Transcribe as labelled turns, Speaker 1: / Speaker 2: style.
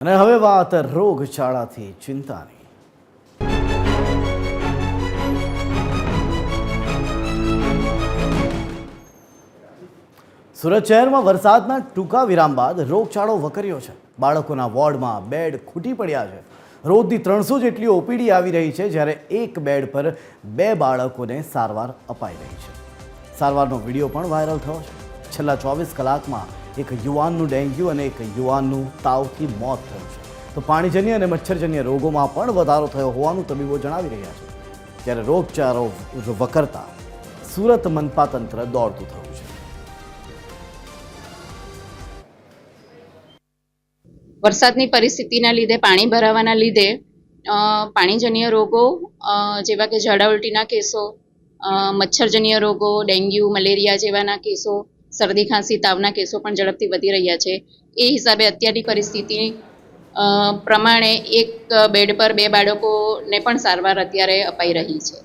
Speaker 1: અને હવે વાત રોગચાળાથી, ચિંતાની. સુરત શહેરમાં વરસાદના ટૂંકા વિરામ બાદ રોગચાળો વકર્યો છે. બાળકોના વોર્ડમાં બેડ ખૂટી પડ્યા છે. રોજની ત્રણસો જેટલી ઓપીડી આવી રહી છે, જ્યારે એક બેડ પર બે બાળકોને સારવાર અપાઈ રહી છે. સારવારનો વીડિયો પણ વાયરલ થયો છે. છેલ્લા ચોવીસ કલાકમાં એક યુવાનનું ડેન્ગ્યુ અને એક યુવાનનું તાવથી મોત થયું છે. તો પાણીજન્ય અને મચ્છરજન્ય રોગોમાં પણ વધારો થયો હોવાનું તબીબો જણાવી રહ્યા છે. ત્યારે રોગચાળો વકરતા સુરત મનપા તંત્ર દોડતું થયું છે.
Speaker 2: વરસાદની પરિસ્થિતિના લીધે, પાણી ભરાવાના લીધે પાણીજન્ય રોગો જેવા કે ઝાડા ઉલટીના કેસો મચ્છરજન્ય રોગો, ડેન્ગ્યુ, મલેરિયા જેવાના કેસો શરદી, ખાંસી, તાવના કેસો પણ ઝડપથી વધી રહ્યા છે. એ હિસાબે અત્યારની પરિસ્થિતિ પ્રમાણે એક બેડ પર બે બાળકોને પણ સારવાર અત્યારે અપાઈ રહી છે.